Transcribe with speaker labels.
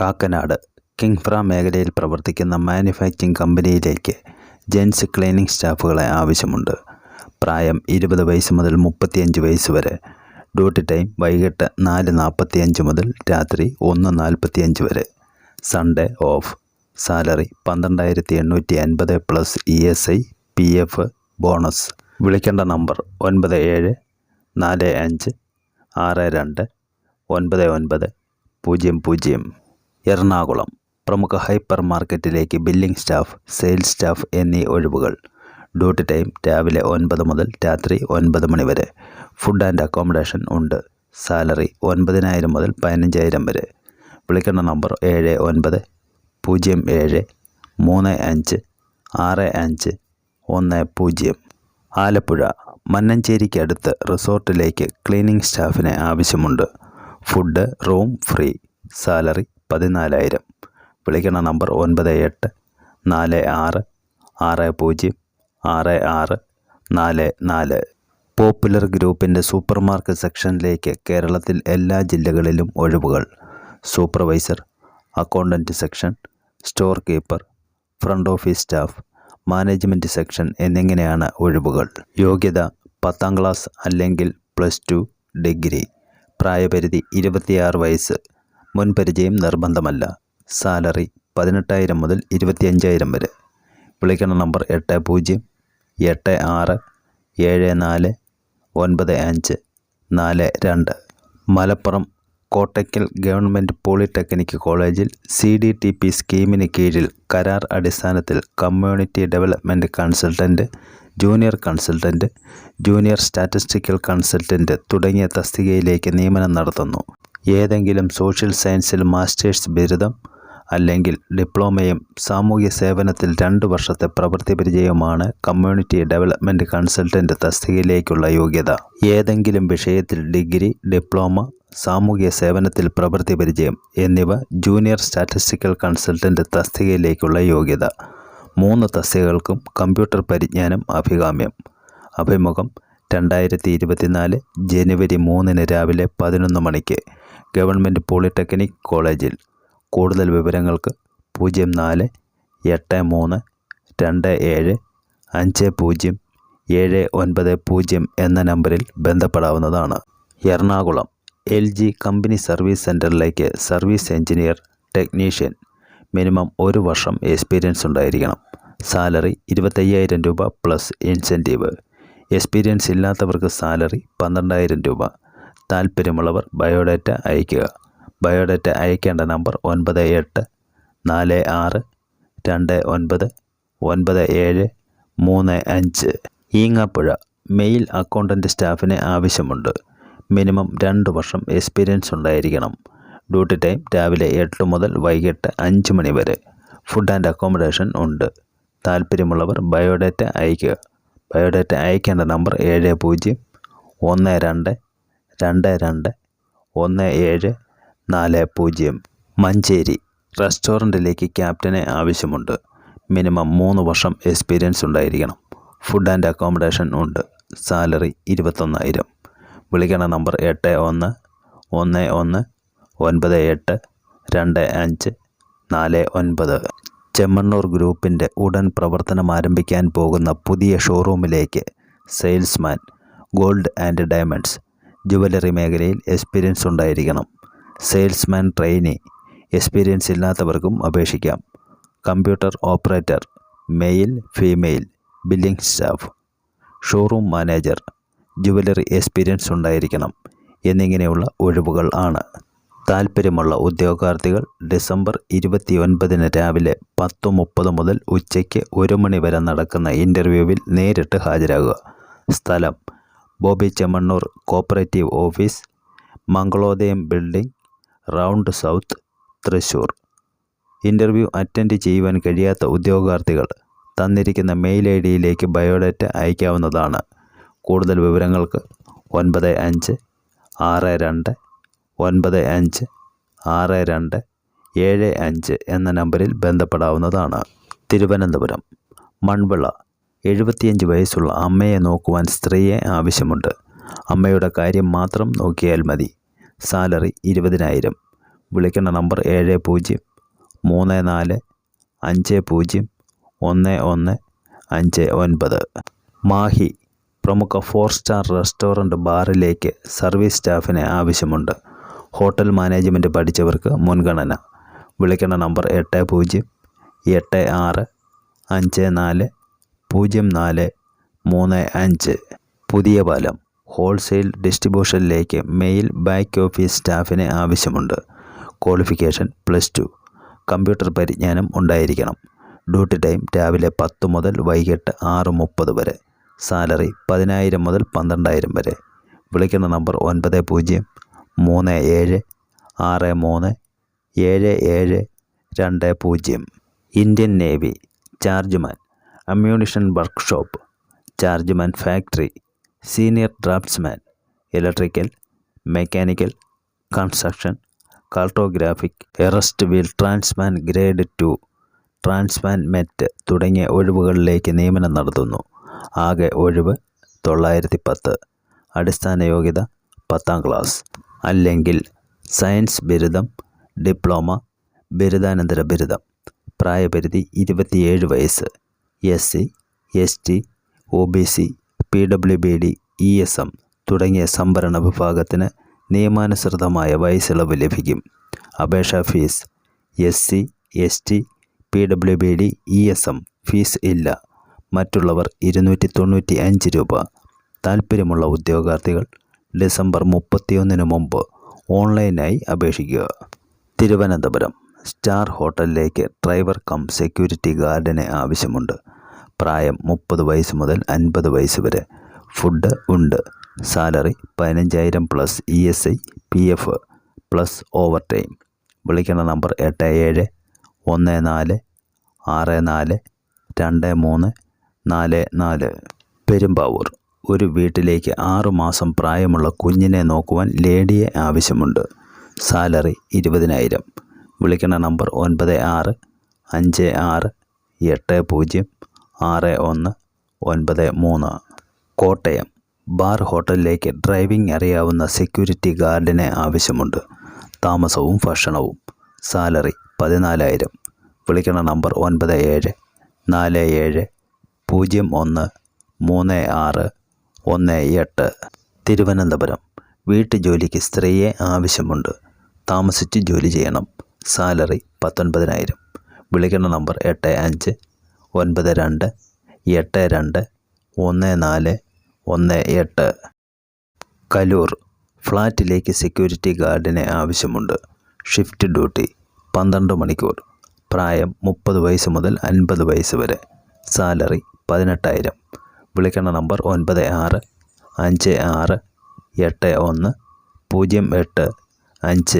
Speaker 1: കാക്കനാട് കിങ്ഫ്ര മേഖലയിൽ പ്രവർത്തിക്കുന്ന മാനുഫാക്ചറിംഗ് കമ്പനിയിലേക്ക് ജെൻസ് ക്ലീനിംഗ് സ്റ്റാഫുകളെ ആവശ്യമുണ്ട്. പ്രായം ഇരുപത് വയസ്സ് മുതൽ മുപ്പത്തിയഞ്ച് വയസ്സ് വരെ. ഡ്യൂട്ടി ടൈം വൈകിട്ട് നാല് നാൽപ്പത്തിയഞ്ച് മുതൽ രാത്രി ഒന്ന് നാൽപ്പത്തിയഞ്ച് വരെ. Sunday off. സാലറി പന്ത്രണ്ടായിരത്തി എണ്ണൂറ്റി അൻപത് plus E S I P F bonus. വിളിക്കേണ്ട നമ്പർ ഒൻപത് ഏഴ് നാല് അഞ്ച് ആറ് രണ്ട് ഒൻപത് ഒൻപത് പൂജ്യം പൂജ്യം. എറണാകുളം പ്രമുഖ ഹൈപ്പർ മാർക്കറ്റിലേക്ക് ബില്ലിംഗ് സ്റ്റാഫ് സെയിൽസ് സ്റ്റാഫ് എന്നീ ഒഴിവുകൾ. ഡ്യൂട്ടി ടൈം രാവിലെ ഒൻപത് മുതൽ രാത്രി ഒൻപത് മണി വരെ. ഫുഡ് ആൻഡ് അക്കോമഡേഷൻ ഉണ്ട്. സാലറി ഒൻപതിനായിരം മുതൽ പതിനഞ്ചായിരം വരെ. വിളിക്കേണ്ട നമ്പർ ഏഴ് ഒൻപത് പൂജ്യം ഏഴ് മൂന്ന് അഞ്ച് ആറ് അഞ്ച് ഒന്ന് പൂജ്യം. ആലപ്പുഴ മന്നഞ്ചേരിക്കടുത്ത് റിസോർട്ടിലേക്ക് ക്ലീനിംഗ് സ്റ്റാഫിനെ ആവശ്യമുണ്ട്. Food room free. സാലറി പതിനാലായിരം. വിളിക്കണ നമ്പർ ഒൻപത് എട്ട് നാല് ആറ് ആറ് പൂജ്യം ആറ് ആറ് നാല് നാല്. പോപ്പുലർ ഗ്രൂപ്പിന്റെ സൂപ്പർ മാർക്കറ്റ് സെക്ഷനിലേക്ക് കേരളത്തിൽ എല്ലാ ജില്ലകളിലും ഒഴിവുകൾ. Supervisor accountant section store keeper front office staff management section എന്നിങ്ങനെയാണ് ഒഴിവുകൾ. യോഗ്യത പത്താം ക്ലാസ് അല്ലെങ്കിൽ പ്ലസ് ടു ഡിഗ്രി. പ്രായപരിധി ഇരുപത്തിയാറ് വയസ്സ്. മുൻപരിചയം നിർബന്ധമല്ല. സാലറി പതിനെട്ടായിരം മുതൽ ഇരുപത്തിയഞ്ചായിരം വരെ. വിളിക്കണ നമ്പർ എട്ട് പൂജ്യം എട്ട് ആറ് ഏഴ് നാല് ഒൻപത് അഞ്ച് നാല് രണ്ട്. മലപ്പുറം കോട്ടയ്ക്കൽ ഗവൺമെന്റ് പോളിടെക്നിക് കോളേജിൽ സി ഡി ടി പി സ്കീമിന് കീഴിൽ കരാർ അടിസ്ഥാനത്തിൽ community development consultant junior consultant junior statistical consultant തുടങ്ങിയ തസ്തികയിലേക്ക് നിയമനം നടത്തുന്നു. ഏതെങ്കിലും സോഷ്യൽ സയൻസിൽ മാസ്റ്റേഴ്സ് ബിരുദം അല്ലെങ്കിൽ ഡിപ്ലോമയും സാമൂഹ്യ സേവനത്തിൽ രണ്ട് വർഷത്തെ പ്രവൃത്തി പരിചയവുമാണ് കമ്മ്യൂണിറ്റി ഡെവലപ്മെന്റ് കൺസൾട്ടന്റ് തസ്തികയിലേക്കുള്ള യോഗ്യത. ഏതെങ്കിലും വിഷയത്തിൽ ഡിഗ്രി ഡിപ്ലോമ സാമൂഹ്യ സേവനത്തിൽ പ്രവൃത്തി പരിചയം എന്നിവ ജൂനിയർ സ്റ്റാറ്റിസ്റ്റിക്കൽ കൺസൾട്ടന്റ് തസ്തികയിലേക്കുള്ള യോഗ്യത. മൂന്ന് തസ്തികകൾക്കും കമ്പ്യൂട്ടർ പരിജ്ഞാനം അഭികാമ്യം. അഭിമുഖം രണ്ടായിരത്തി ഇരുപത്തിനാല് ജനുവരി മൂന്നിന് രാവിലെ പതിനൊന്ന് മണിക്ക്. ഗവൺമെന്റ് പോളിടെക്നിക് കോളേജിൽ കൂടുതൽ വിവരങ്ങൾക്ക് പൂജ്യം നാല് എട്ട് മൂന്ന് രണ്ട് ഏഴ് അഞ്ച് പൂജ്യം ഏഴ് ഒൻപത് പൂജ്യം എന്ന നമ്പറിൽ ബന്ധപ്പെടാവുന്നതാണ്. Ernakulam L G company service സെന്ററിലേക്ക് സർവീസ് എഞ്ചിനീയർ ടെക്നീഷ്യൻ മിനിമം ഒരു വർഷം എക്സ്പീരിയൻസ് ഉണ്ടായിരിക്കണം. സാലറി ഇരുപത്തയ്യായിരം രൂപ പ്ലസ് ഇൻസെന്റീവ് എക്സ്പീരിയൻസ് ഇല്ലാത്തവർക്ക് സാലറി പന്ത്രണ്ടായിരം രൂപ. താൽപ്പര്യമുള്ളവർ ബയോഡാറ്റ അയയ്ക്കുക. ബയോഡാറ്റ അയക്കേണ്ട നമ്പർ ഒൻപത് എട്ട് നാല് ആറ് രണ്ട് ഒൻപത് ഒൻപത് ഏഴ് മൂന്ന് അഞ്ച്. ഈങ്ങാപ്പുഴ മെയിൽ അക്കൗണ്ടന്റ് സ്റ്റാഫിന് ആവശ്യമുണ്ട്. മിനിമം രണ്ട് വർഷം എക്സ്പീരിയൻസ് ഉണ്ടായിരിക്കണം. ഡ്യൂട്ടി ടൈം രാവിലെ എട്ട് മുതൽ വൈകിട്ട് അഞ്ച് മണി വരെ. ഫുഡ് ആൻഡ് അക്കോമഡേഷൻ ഉണ്ട്. താല്പര്യമുള്ളവർ ബയോഡാറ്റ അയയ്ക്കുക. ബയോഡാറ്റ അയക്കേണ്ട നമ്പർ ഏഴ് പൂജ്യം ഒന്ന് രണ്ട് രണ്ട് രണ്ട് ഒന്ന് ഏഴ് നാല് പൂജ്യം മഞ്ചേരി റെസ്റ്റോറന്റിലേക്ക് ക്യാപ്റ്റനെ ആവശ്യമുണ്ട്. മിനിമം മൂന്ന് വർഷം എക്സ്പീരിയൻസ് ഉണ്ടായിരിക്കണം. ഫുഡ് ആൻഡ് അക്കോമഡേഷൻ ഉണ്ട്. സാലറി ഇരുപത്തൊന്നായിരം. വിളിക്കണ നമ്പർ എട്ട് ഒന്ന് ഒന്ന് ഒന്ന് ഒൻപത് എട്ട് രണ്ട് അഞ്ച് നാല് ഒൻപത്. ചെമ്മണ്ണൂർ ഗ്രൂപ്പിന്റെ ഉടൻ പ്രവർത്തനം ആരംഭിക്കാൻ പോകുന്ന പുതിയ ഷോറൂമിലേക്ക് salesman gold and diamonds jewellery മേഖലയിൽ എക്സ്പീരിയൻസ് ഉണ്ടായിരിക്കണം. സെയിൽസ്മാൻ ട്രെയിനി എക്സ്പീരിയൻസ് ഇല്ലാത്തവർക്കും അപേക്ഷിക്കാം. Computer operator male female billing staff showroom manager jewellery experience ഉണ്ടായിരിക്കണം എന്നിങ്ങനെയുള്ള ഒഴിവുകൾ ആണ്. താൽപ്പര്യമുള്ള ഉദ്യോഗാർത്ഥികൾ ഡിസംബർ ഇരുപത്തി ഒൻപതിന് രാവിലെ പത്ത് മുപ്പത് മുതൽ ഉച്ചയ്ക്ക് ഒരു മണി വരെ നടക്കുന്ന ഇന്റർവ്യൂവിൽ നേരിട്ട് ഹാജരാകുക. സ്ഥലം Boby Chemmanur cooperative office Mangalodayam building round south Thrissur interview attend ചെയ്യുവാൻ കഴിയാത്ത ഉദ്യോഗാർത്ഥികൾ തന്നിരിക്കുന്ന മെയിൽ ഐ ഡിയിലേക്ക് ബയോഡാറ്റ അയക്കാവുന്നതാണ്. കൂടുതൽ വിവരങ്ങൾക്ക് ഒൻപത് അഞ്ച് ആറ് രണ്ട് ഒൻപത് അഞ്ച് ആറ് രണ്ട് ഏഴ് അഞ്ച് എന്ന നമ്പറിൽ ബന്ധപ്പെടാവുന്നതാണ്. തിരുവനന്തപുരം മൺവിള എഴുപത്തിയഞ്ച് വയസ്സുള്ള അമ്മയെ നോക്കുവാൻ സ്ത്രീയെ ആവശ്യമുണ്ട്. അമ്മയുടെ കാര്യം മാത്രം നോക്കിയാൽ മതി. സാലറി ഇരുപതിനായിരം. വിളിക്കേണ്ട നമ്പർ ഏഴ് പൂജ്യം മൂന്ന് നാല് അഞ്ച് പൂജ്യം ഒന്ന് ഒന്ന് അഞ്ച് ഒൻപത്. മാഹി പ്രമുഖ ഫോർ സ്റ്റാർ റെസ്റ്റോറന്റ് ബാറിലേക്ക് സർവീസ് സ്റ്റാഫിനെ ആവശ്യമുണ്ട്. ഹോട്ടൽ മാനേജ്മെന്റ് പഠിച്ചവർക്ക് മുൻഗണന. വിളിക്കേണ്ട നമ്പർ എട്ട് പൂജ്യം എട്ട് ആറ് അഞ്ച് നാല് പൂജ്യം നാല് മൂന്ന് അഞ്ച്. പുതിയ പാലം ഹോൾസെയിൽ ഡിസ്ട്രിബ്യൂഷനിലേക്ക് മെയിൽ ബാക്ക് ഓഫീസ് സ്റ്റാഫിനെ ആവശ്യമുണ്ട്. Qualification plus two. കമ്പ്യൂട്ടർ പരിജ്ഞാനം ഉണ്ടായിരിക്കണം. ഡ്യൂട്ടി ടൈം രാവിലെ പത്ത് മുതൽ വൈകിട്ട് ആറ് മുപ്പത് വരെ. സാലറി പതിനായിരം മുതൽ പന്ത്രണ്ടായിരം വരെ. വിളിക്കുന്ന നമ്പർ ഒൻപത് പൂജ്യം മൂന്ന് ഏഴ് ആറ് മൂന്ന് ഏഴ് ഏഴ് രണ്ട് പൂജ്യം. Indian navy chargeman ammunition workshop chargeman factory senior draughtsman electrical mechanical construction cartographic എറസ്റ്റ് wheel tradesman grade two tradesman mate തുടങ്ങിയ ഒഴിവുകളിലേക്ക് നിയമനം നടത്തുന്നു. ആകെ ഒഴിവ് തൊള്ളായിരത്തി പത്ത് അടിസ്ഥാന യോഗ്യത പത്താം ക്ലാസ്. അല്ലെങ്കിൽ സയൻസ് ബിരുദം ഡിപ്ലോമ ബിരുദാനന്തര ബിരുദം. പ്രായപരിധി ഇരുപത്തിയേഴ് വയസ്സ്. S C S T O B C P W B D E S M തുടങ്ങിയ സംവരണ വിഭാഗത്തിന് നിയമാനുസൃതമായ വയസ്സിളവ് ലഭിക്കും. അപേക്ഷാ fees S C S T P W B D E S M fees ഇല്ല. മറ്റുള്ളവർ ഇരുന്നൂറ്റി തൊണ്ണൂറ്റി അഞ്ച് രൂപ. താൽപ്പര്യമുള്ള ഉദ്യോഗാർത്ഥികൾ ഡിസംബർ മുപ്പത്തിയൊന്നിന് മുമ്പ് ഓൺലൈനായി അപേക്ഷിക്കുക. തിരുവനന്തപുരം. സ്റ്റാർ ഹോട്ടലിലേക്ക് ഡ്രൈവർ കം സെക്യൂരിറ്റി ഗാർഡിനെ ആവശ്യമുണ്ട്. പ്രായം മുപ്പത് വയസ്സ് മുതൽ അൻപത് വയസ്സ് വരെ. ഫുഡ് ഉണ്ട്. സാലറി പതിനഞ്ചായിരം plus E S I P F plus overtime വിളിക്കേണ്ട നമ്പർ എട്ട് ഏഴ് ഒന്ന് നാല് ആറ് നാല് രണ്ട് മൂന്ന് നാല് നാല്. പെരുമ്പാവൂർ. ഒരു വീട്ടിലേക്ക് ആറുമാസം പ്രായമുള്ള കുഞ്ഞിനെ നോക്കുവാൻ ലേഡിയെ ആവശ്യമുണ്ട്. സാലറി ഇരുപതിനായിരം. വിളിക്കുന്ന നമ്പർ ഒൻപത് ആറ് അഞ്ച് ആറ് എട്ട് പൂജ്യം ആറ് ഒന്ന് ഒൻപത് മൂന്ന്. കോട്ടയം ബാർ ഹോട്ടലിലേക്ക് ഡ്രൈവിംഗ് അറിയാവുന്ന സെക്യൂരിറ്റി ഗാർഡിനെ ആവശ്യമുണ്ട്. താമസവും ഭക്ഷണവും. സാലറി പതിനാലായിരം. വിളിക്കുന്ന നമ്പർ ഒൻപത് ഏഴ് നാല് ഏഴ് പൂജ്യം ഒന്ന് മൂന്ന് ആറ് ഒന്ന് എട്ട്. തിരുവനന്തപുരം. വീട്ടുജോലിക്ക് സ്ത്രീയെ ആവശ്യമുണ്ട്. താമസിച്ച് ജോലി ചെയ്യണം. സാലറി പത്തൊൻപതിനായിരം. വിളിക്കുന്ന നമ്പർ എട്ട് അഞ്ച് ഒൻപത് രണ്ട് എട്ട് രണ്ട് ഒന്ന് നാല് ഒന്ന് എട്ട്. കലൂർ ഫ്ലാറ്റിലേക്ക് സെക്യൂരിറ്റി ഗാർഡിനെ ആവശ്യമുണ്ട്. ഷിഫ്റ്റ് ഡ്യൂട്ടി പന്ത്രണ്ട് മണിക്കൂർ. പ്രായം മുപ്പത് വയസ്സ് മുതൽ അൻപത് വയസ്സ് വരെ. സാലറി പതിനെട്ടായിരം. വിളിക്കേണ്ട നമ്പർ ഒൻപത് ആറ് അഞ്ച് ആറ് എട്ട് ഒന്ന് പൂജ്യം എട്ട് അഞ്ച്